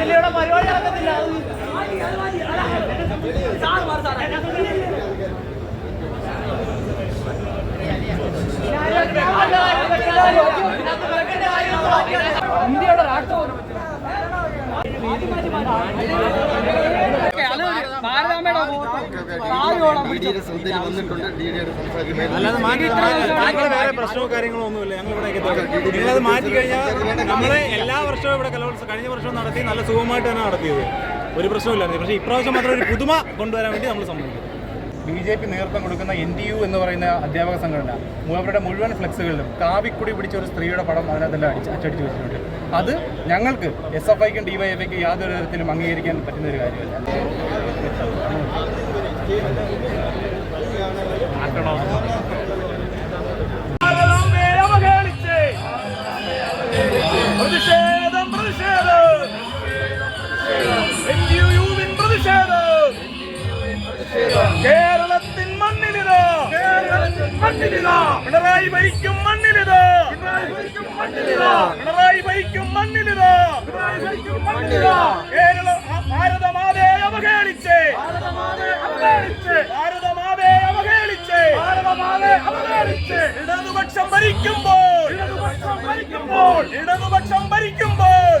എംഎൽഎയുടെ പരിപാടി നടക്കത്തില്ല. ഇന്ത്യയുടെ രാഷ്ട്രവും ഭാരത അല്ലാതെ മാറ്റി വേറെ പ്രശ്നവും കാര്യങ്ങളോ ഒന്നുമില്ല ഞങ്ങൾ ഇവിടെ നിങ്ങളത് മാറ്റി കഴിഞ്ഞാൽ നമ്മൾ എല്ലാ വർഷവും ഇവിടെ കലോത്സവം കഴിഞ്ഞ വർഷവും നടത്തി നല്ല സുഖമായിട്ട് തന്നെ നടത്തിയത് ഒരു പ്രശ്നമില്ലായിരുന്നു പക്ഷേ ഇപ്രാവശ്യം മാത്രം ഒരു പുതുമ കൊണ്ടുവരാൻ വേണ്ടി നമ്മൾ സമ്മതിക്കും ബി ജെ പി നേതൃത്വം കൊടുക്കുന്ന എൻ ഡി യു എന്ന് പറയുന്ന അധ്യാപക സംഘടന അവരുടെ മുഴുവൻ ഫ്ലെക്സുകളിലും കാവിക്കുടി പിടിച്ച ഒരു സ്ത്രീയുടെ പടം അതിനകത്തെല്ലാം അടിച്ച് അച്ചടിച്ച് വെച്ചിട്ടുണ്ട്. അത് ഞങ്ങൾക്ക് എസ് എഫ് ഐക്കും ഡി വൈ എഫ് യാതൊരു തരത്തിലും അംഗീകരിക്കാൻ പറ്റുന്ന ഒരു കാര്യമല്ല. ഭരിക്കും മണ്ണിലിത്. പിണറായി ഭരിക്കും മണ്ണിലിത്. കേരള ഭാരതമാതേ അവഹേളിച്ച് ഭാരതമാതേ അവഹേളിച്ച് ഇടതുപക്ഷം ഭരിക്കുമ്പോൾ ഇടതുപക്ഷം ഭരിക്കുമ്പോൾ. ഇടതുപക്ഷം ഭരിക്കുമ്പോൾ.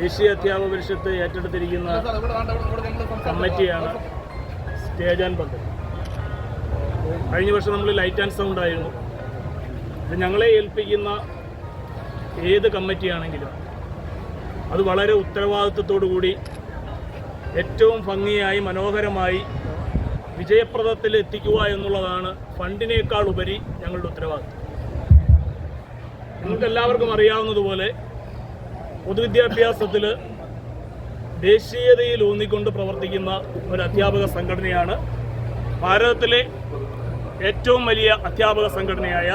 ദേശീയ അധ്യാപക പരിഷത്ത് ഏറ്റെടുത്തിരിക്കുന്ന കമ്മിറ്റിയാണ് സ്റ്റേജ് ആൻഡ് പന്തൽ കഴിഞ്ഞ വർഷം നമ്മൾ ലൈറ്റ് ആൻഡ് സൗണ്ട് ആയിരുന്നു. ഇത് ഞങ്ങളെ ഏൽപ്പിക്കുന്ന ഏത് കമ്മിറ്റിയാണെങ്കിലും അത് വളരെ ഉത്തരവാദിത്വത്തോടു കൂടി ഏറ്റവും ഭംഗിയായി മനോഹരമായി വിജയപ്രദത്തിൽ എത്തിക്കുക എന്നുള്ളതാണ് ഫണ്ടിനേക്കാൾ ഉപരി ഞങ്ങളുടെ ഉത്തരവാദിത്വം. നിങ്ങൾക്ക് എല്ലാവർക്കും അറിയാവുന്നതുപോലെ പൊതുവിദ്യാഭ്യാസത്തിൽ ദേശീയതയിൽ ഊന്നിക്കൊണ്ട് പ്രവർത്തിക്കുന്ന ഒരു അധ്യാപക സംഘടനയാണ്. ഭാരതത്തിലെ ഏറ്റവും വലിയ അധ്യാപക സംഘടനയായ